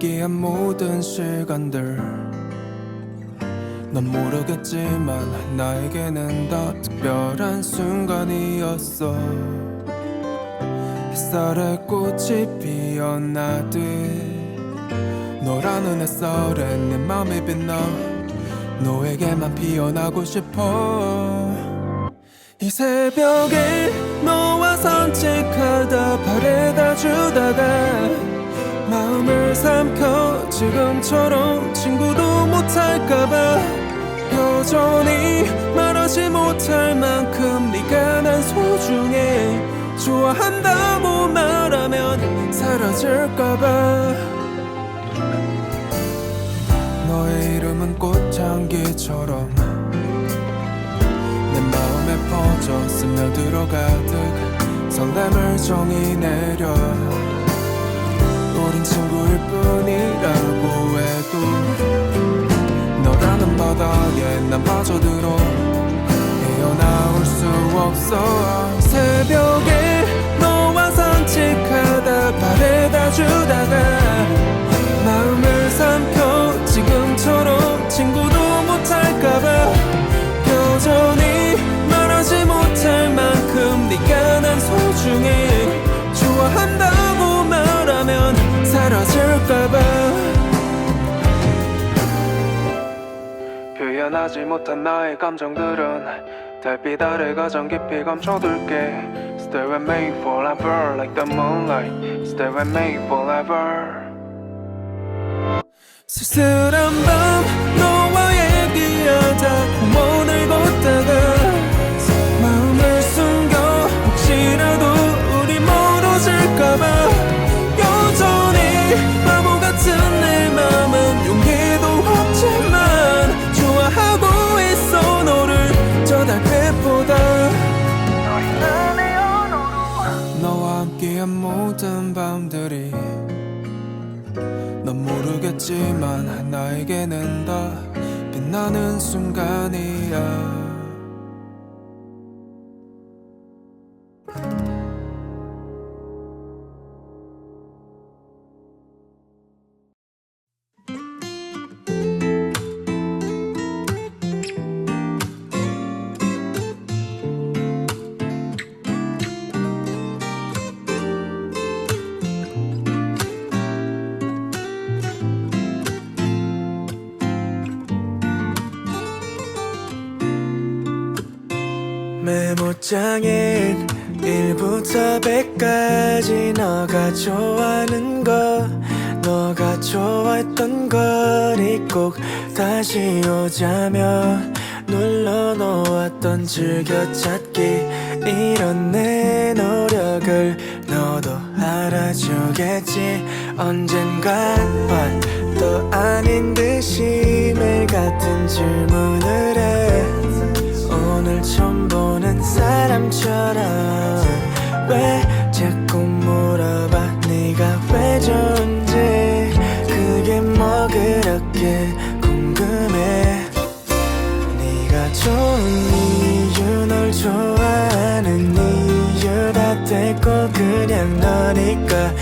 함께한 모든 시간들. 넌 모르겠지만 나에게는 더 특별한 순간이었어. 햇살에 꽃이 피어나듯 너라는 햇살에 내 맘이 빛나 너에게만 피어나고 싶어. 이 새벽에 너와 산책하다 바래다 주다가 마음을 삼켜 지금처럼 친구도 못할까봐 여전히 말하지 못할 만큼 네가 난 소중해. 좋아한다고 말하면 사라질까봐. 너의 이름은 꽃향기처럼 내 마음에 퍼져 스며들어 가득 설렘을 정이 내려 우린 친구일 뿐이라고 해도 너라는 바다에 난 빠져들어 헤어나올 수 없어. 새벽에 너와 산책하다 바래다 주다가 마음을 삼켜 지금처럼 친구도 못할까봐 여전히 말하지 못할 만큼 네가 난 소중해. 좋아한다고 말하면 사라질까봐 표현하지 못한 나의 감정들은 달빛 아래 가장 깊이 감춰둘게 Stay with me forever like the moonlight Stay with me forever 쓸쓸한 밤 모든 밤들이 넌 모르겠지만 나에게는 더 빛나는 순간이야 메모장엔 1부터 100까지 너가 좋아하는 거 너가 좋아했던 거리 꼭 다시 오자며 눌러놓았던 즐겨찾기. 이런 내 노력을 너도 알아주겠지. 언젠간 또 아닌 듯이 매일 같은 질문을 해 오늘 처음 보는 사람처럼 왜 자꾸 물어봐? 네가 왜 좋은지 그게 뭐 그렇게 궁금해? 네가 좋은 이유 널 좋아하는 이유 다 됐고 그냥 너니까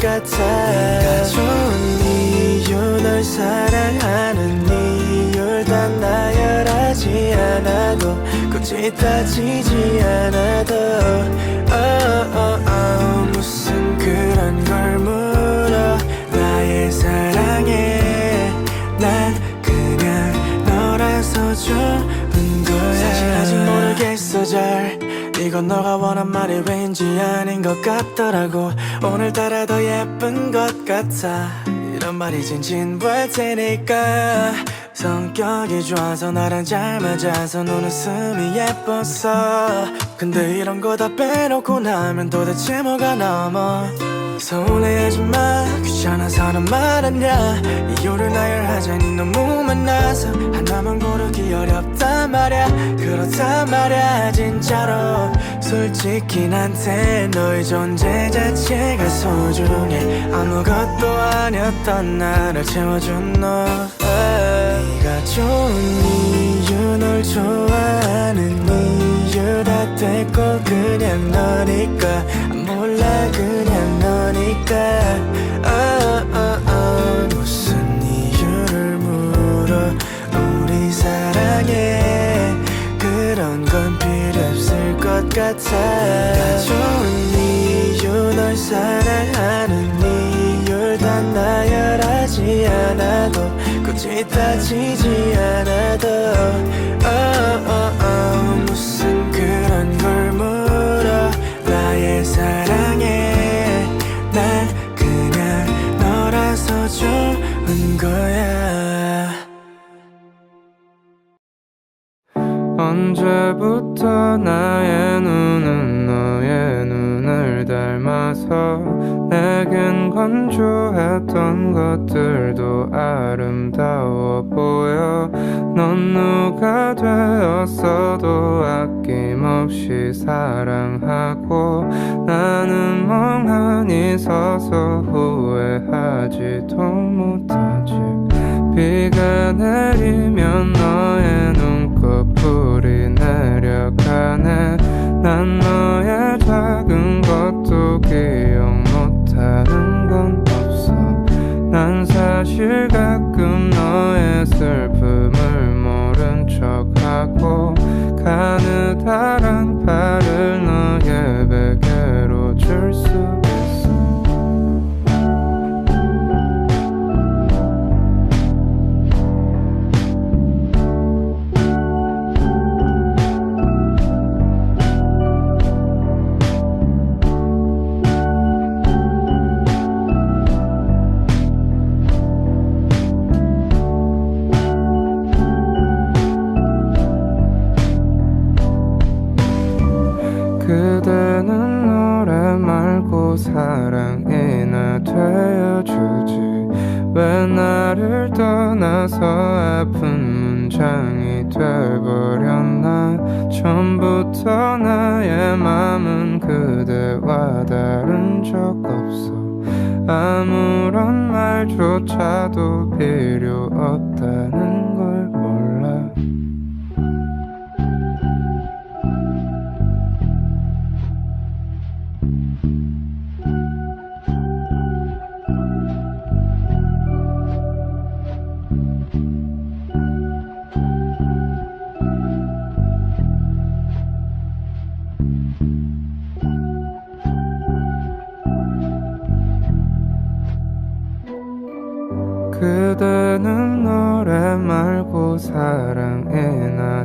같아. 네가 좋은 이유 널 사랑하는 이유를 다 나열하지 않아도 굳이 따지지 않아도 어, 어, 이건 너가 원한 말이 왠지 아닌 것 같더라고. 오늘따라 더 예쁜 것 같아. 이런 말이 진진부할 테니까. 성격이 좋아서 나랑 잘 맞아서 눈웃음이 예뻤어. 근데 이런 거 다 빼놓고 나면 도대체 뭐가 남아 서운해하지 마. 귀찮아서는 말았냐? 이유를 나열하자니 너무 많아서 하나만 고르기 어렵단 말야. 그렇단 말야 진짜로. 솔직히 난테 너의 존재 자체가 소중해. 아무것도 아니었던 나를 채워준 너. 에이. 좋은 이유 널 좋아하는 이유 다 됐고 그냥 너니까. 몰라 그냥 어, 어, 어. 무슨 이유를 물어 우리 사랑해. 그런 건 필요 없을 것 같아. 좋은 이유 널 사랑하는 이유를 다 나열하지 않아도 굳이 따지지 않아도 언제부터 나의 눈은 너의 눈을 닮아서 내겐 건조했던 것들도 아름다워 보여. 넌 누가 되었어도 아낌없이 사랑하고 나는 멍하니 서서 후회하지도 못하지. 비가 내리면 너의 눈 다른 적 없어. 아무런 말조차도 필요 없다는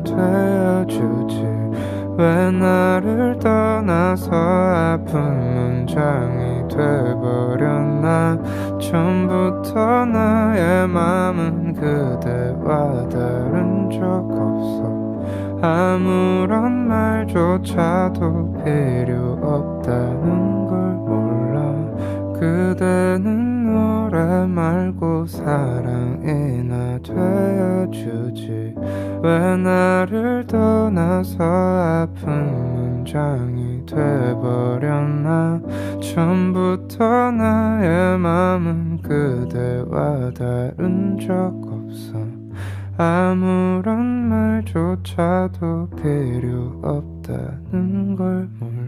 되어주지. 왜 나를 떠나서 아픈 문장이 돼버렸나? 처음부터 나의 맘은 그대와 다른 적 없어. 아무런 말조차도 필요 없다는 그대는 노래 말고 사랑이나 되어주지. 왜 나를 떠나서 아픈 문장이 돼버렸나? 처음부터 나의 맘은 그대와 다른 적 없어. 아무런 말조차도 필요 없다는 걸 몰라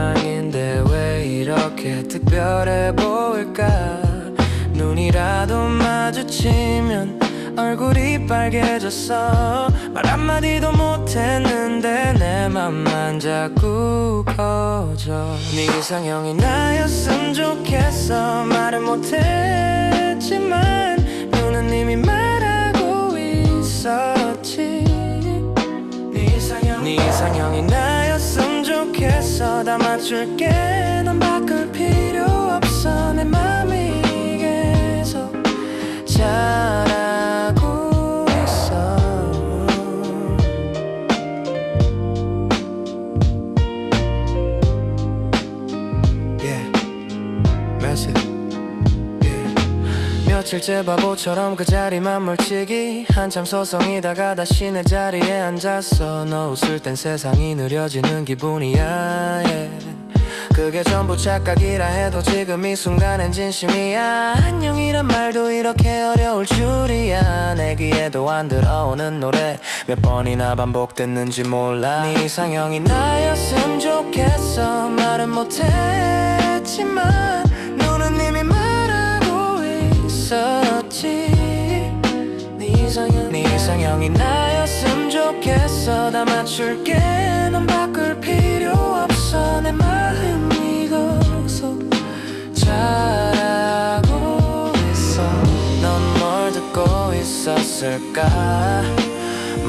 일상인데 왜 이렇게 특별해 보일까? 눈이라도 마주치면 얼굴이 빨개졌어. 말 한마디도 못했는데 내 맘만 자꾸 커져. 네 이상형이 나였으면 좋겠어. 말은 못했지만 눈은 이미 말하고 있었지. 네 이상형 네 이상형이 나였으 면 좋겠어 다 맞출게. 넌 바꿀 필요 없어. 내 맘이 계속 잘 며칠째 바보처럼 그 자리만 멀찍이 한참 서성이다가 다시 내 자리에 앉았어. 너 웃을 땐 세상이 느려지는 기분이야. Yeah. 그게 전부 착각이라 해도 지금 이 순간엔 진심이야. 안녕이란 말도 이렇게 어려울 줄이야. 내 귀에도 안 들어오는 노래 몇 번이나 반복됐는지 몰라. 네 이상형이 나였으면 좋겠어. 말은 못했지만 좋겠어 다 맞출게. 넌 바꿀 필요 없어. 내 마음 이곳서 잘하고 있어. 넌 뭘 듣고 있었을까?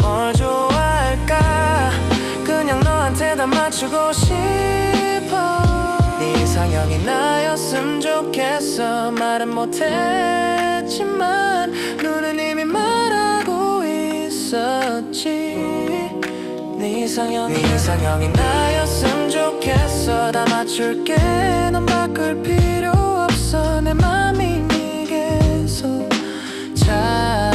뭘 좋아할까? 그냥 너한테 다 맞추고 싶어. 네 이상형이 나였으면 좋겠어. 말은 못했지만 눈은 있었지. 네 이상형이 네 이상형이 나였음 좋겠어. 다 맞출게. 넌 바꿀 필요 없어. 내 맘이 네게서 잘